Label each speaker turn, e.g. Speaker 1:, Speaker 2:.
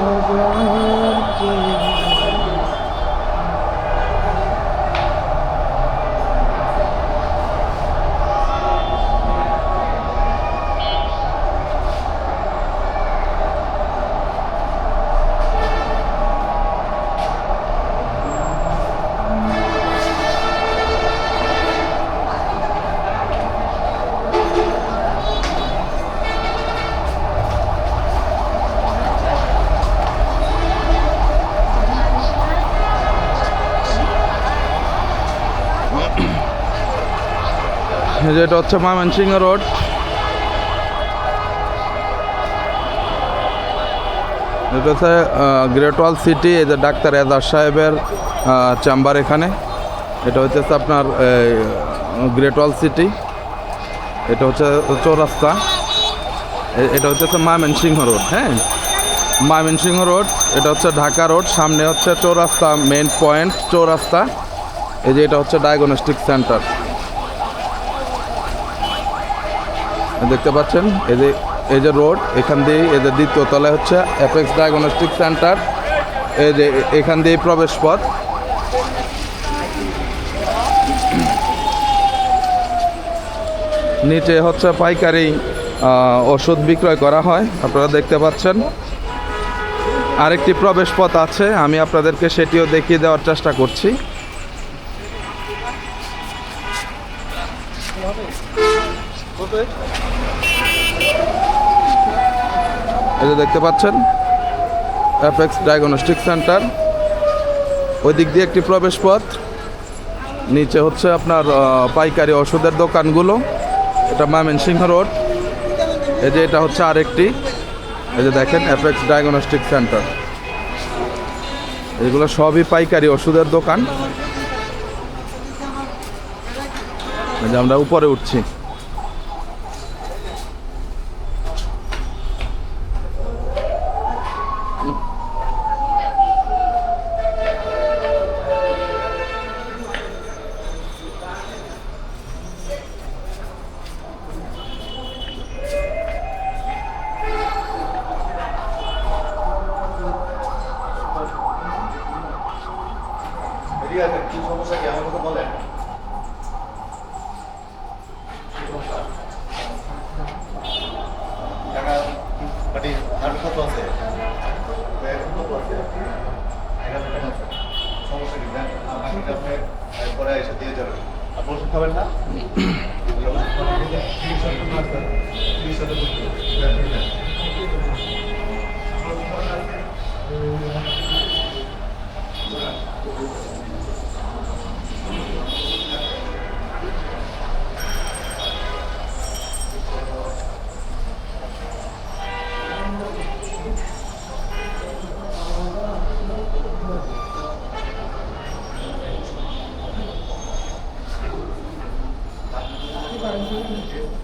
Speaker 1: ভগবতী যে এটা হচ্ছে ময়মনসিংহ রোড। এটা হচ্ছে গ্রেট ওয়াল সিটি এই যে ডাক্তার এজাজ সাহেবের চেম্বার এখানে। এটা হচ্ছে আপনার গ্রেট ওয়াল সিটি এটা হচ্ছে চৌরাস্তা। এটা হচ্ছে ময়মনসিংহ রোড হ্যাঁ? ময়মনসিংহ রোড, এটা হচ্ছে ঢাকা রোড, সামনে হচ্ছে চৌরাস্তা মেন পয়েন্ট চৌরাস্তা। এই যে এটা হচ্ছে ডায়াগনস্টিক সেন্টার দেখতে পাচ্ছেন? এই যে এই যে রোড, এখান দিয়ে যে দ্বিতীয় তলায় হচ্ছে অ্যাপেক্স ডায়াগনস্টিক সেন্টার এই যে এখান দিয়ে প্রবেশ পথ। নিচে হচ্ছে পাইকারি ওষুধ বিক্রয় করা হয়, আপনারা দেখতে পাচ্ছেন। আরেকটি প্রবেশ পথ আছে, আমি আপনাদেরকে সেটিও দেখিয়ে দেওয়ার চেষ্টা করছি। এই যে দেখতে পাচ্ছেন অ্যাপেক্স ডায়াগনস্টিক সেন্টার ওই দিক দিয়ে একটি প্রবেশ পথ নিচে হচ্ছে আপনার পাইকারি ওষুধের দোকানগুলো। এটা ময়মনসিংহ রোড। এই যে এটা হচ্ছে আরেকটি। এই যে দেখেন অ্যাপেক্স ডায়াগনস্টিক সেন্টার এগুলো সবই পাইকারি ওষুধের দোকান। আমরা উপরে উঠছি।
Speaker 2: আসেন, কি সমস্যা কি? আমাকে বলেন? টাকা পার্টি আর কত আছে? কত। সমস্যা কি? দেন বাকিটা আপনি পরে এসে দিয়ে যাবেন। আপনি ওষুধ খাবেন না?